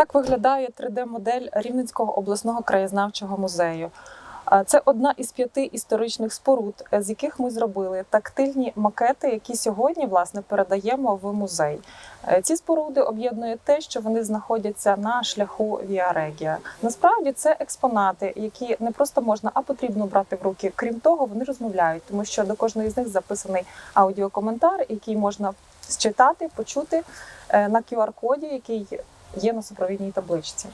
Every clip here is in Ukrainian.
Так виглядає 3D-модель Рівненського обласного краєзнавчого музею. Це одна із п'яти історичних споруд, е, з яких ми зробили тактильні макети, які сьогодні власне передаємо в музей. Е, Ці споруди об'єднує те, що вони знаходяться на шляху Віа Регія. Насправді це експонати, які не просто можна, а потрібно брати в руки. Крім того, вони розмовляють, тому що до кожної з них записаний аудіокоментар, який можна считати, почути е, на QR-коді, який є на супровідній табличці.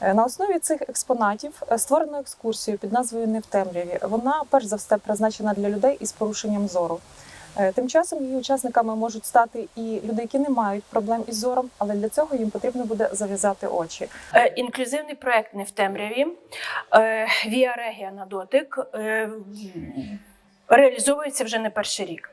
Е, На основі цих експонатів е, створено екскурсію під назвою Не в темряві. Вона перш за все призначена для людей із порушенням зору. Е, Тим часом її учасниками можуть стати і люди, які не мають проблем із зором, але для цього їм потрібно буде зав'язати очі. Інклюзивний проект не в темряві. Віа Регія на дотик. Реалізовується вже не перший рік.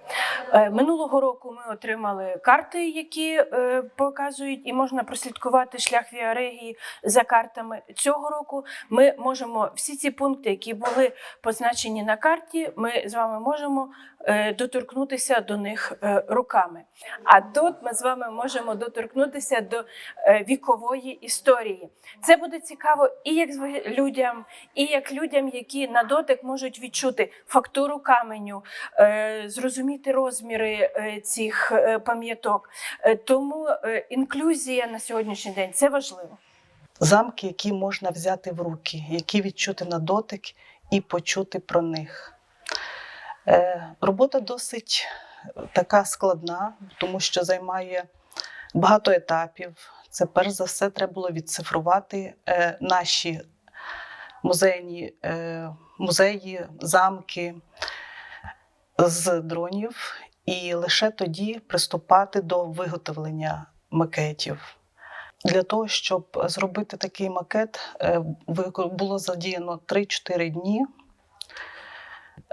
Е, Минулого року ми отримали карти, які е, показують, і можна прослідкувати шлях Віарегії за картами. Цього року ми можемо всі ці пункти, які були позначені на карті, ми з вами можемо е, доторкнутися до них руками. А тут ми з вами можемо доторкнутися до вікової історії. Це буде цікаво і як людям, і як людям, які на дотик можуть відчути фактуру каменю, зрозуміти розміри е, цих е, пам'яток. Е, Тому інклюзія на сьогоднішній день це важливо. замки, які можна взяти в руки, які відчути на дотик і почути про них. Робота досить така складна, тому що займає багато етапів. Це перш за все треба було відцифрувати наші музейні музеї, замки з дронів, і лише тоді приступати до виготовлення макетів. Для того, щоб зробити такий макет, е, було задіяно 3-4 дні.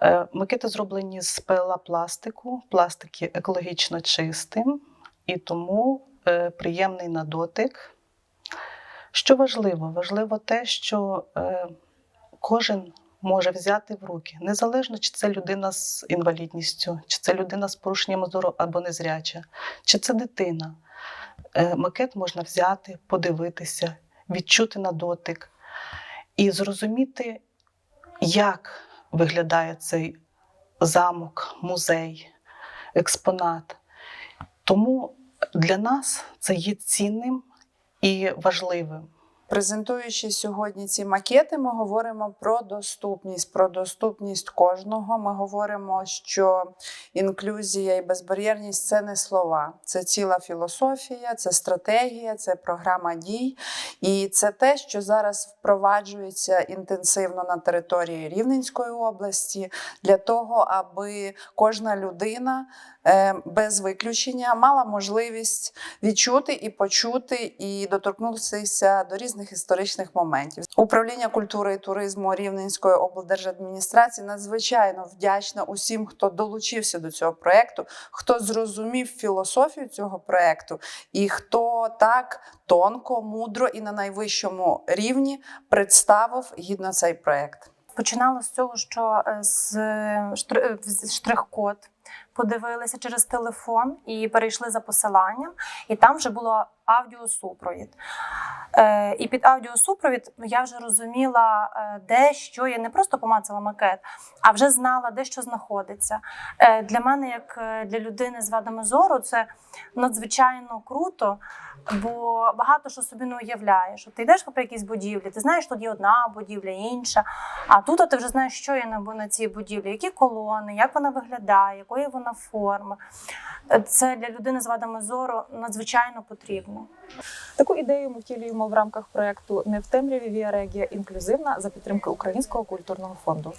Е, Макети зроблені з ПЛА пластику. Пластик є екологічно чистим і тому е, приємний на дотик. Що важливо? Важливо те, що кожен може взяти в руки, незалежно чи це людина з інвалідністю, чи це людина з порушенням зору або незряча, чи це дитина. Е, Макет можна взяти, подивитися, відчути на дотик і зрозуміти, як виглядає цей замок, музей, експонат. Тому для нас це є цінним і важливим. Презентуючи сьогодні ці макети, ми говоримо про доступність, про доступність кожного. Ми говоримо, що інклюзія і безбар'єрність це не слова, це ціла філософія, це стратегія, це програма дій. І це те, що зараз впроваджується інтенсивно на території Рівненської області для того, аби кожна людина е, без виключення мала можливість відчути і почути, і доторкнутися до різних історичних моментів. Управління культури і туризму Рівненської облдержадміністрації надзвичайно вдячна усім, хто долучився до цього проекту, хто зрозумів філософію цього проекту, і хто так тонко, мудро і на найвищому рівні представив гідно цей проект. Починало з цього, що е, з штри- з штрих-код подивилися через телефон і перейшли за посиланням, і там вже було аудіосупровід. Е, і під аудіосупровід я вже розуміла, е, де що я не просто помацала макет, а вже знала, де що знаходиться. Е, для мене, як е, для людини з вадами зору, це надзвичайно круто, бо багато що собі не уявляєш. Ти йдеш по якійсь будівлі, ти знаєш, тут є одна будівля, інша. А тут ти вже знаєш, що є на цій будівлі, які колони, як вона виглядає, якої вона форми. Це для людини з вадами зору надзвичайно потрібно. Таку ідею ми втілюємо в рамках проекту Не в темряві Віарегія інклюзивна за підтримки Українського культурного фонду.